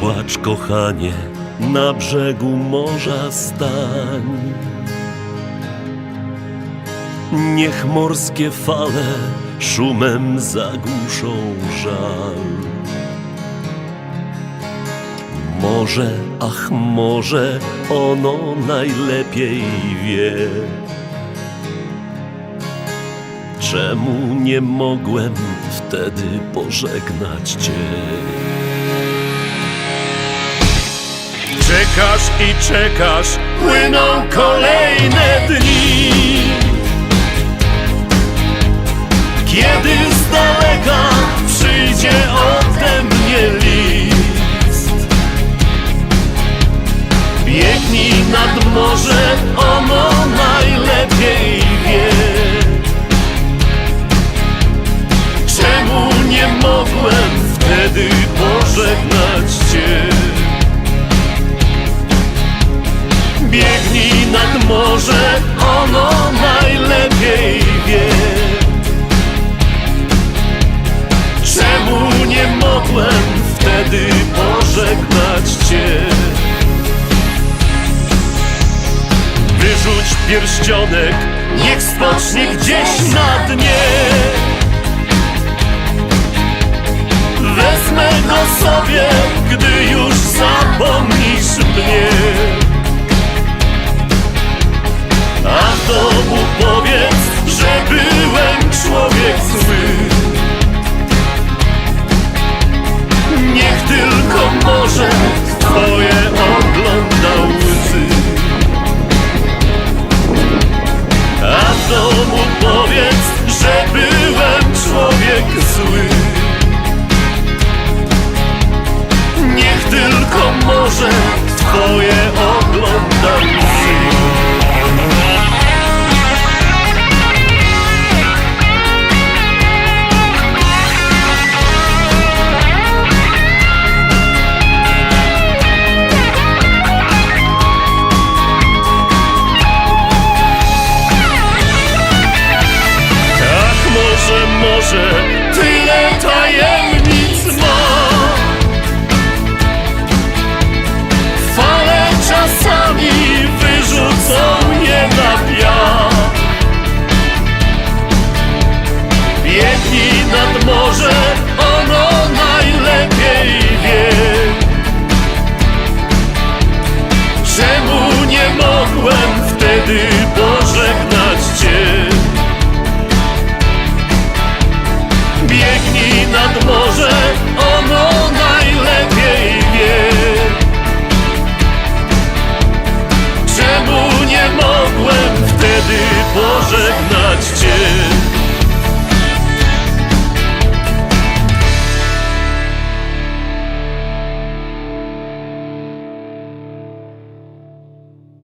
płacz, kochanie, na brzegu morza stań. Niech morskie fale szumem zagłuszą żal. Może, ach może, ono najlepiej wie. Czemu nie mogłem wtedy pożegnać Cię? Czekasz i czekasz, płyną kolejne dni. Kiedy z daleka przyjdzie ode mnie list Biegnij nad morze, ono najlepiej wtedy pożegnać Cię? Wyrzuć pierścionek, niech spocznie gdzieś na dnie tylko może twoje ogląda łzy. A domu powiedz, że byłem człowiek zły może tyle tajemnic ma. Fale czasami wyrzucą je na piach Biegnij nad morze, ono najlepiej wie Czemu nie mogłem wtedy pożegnać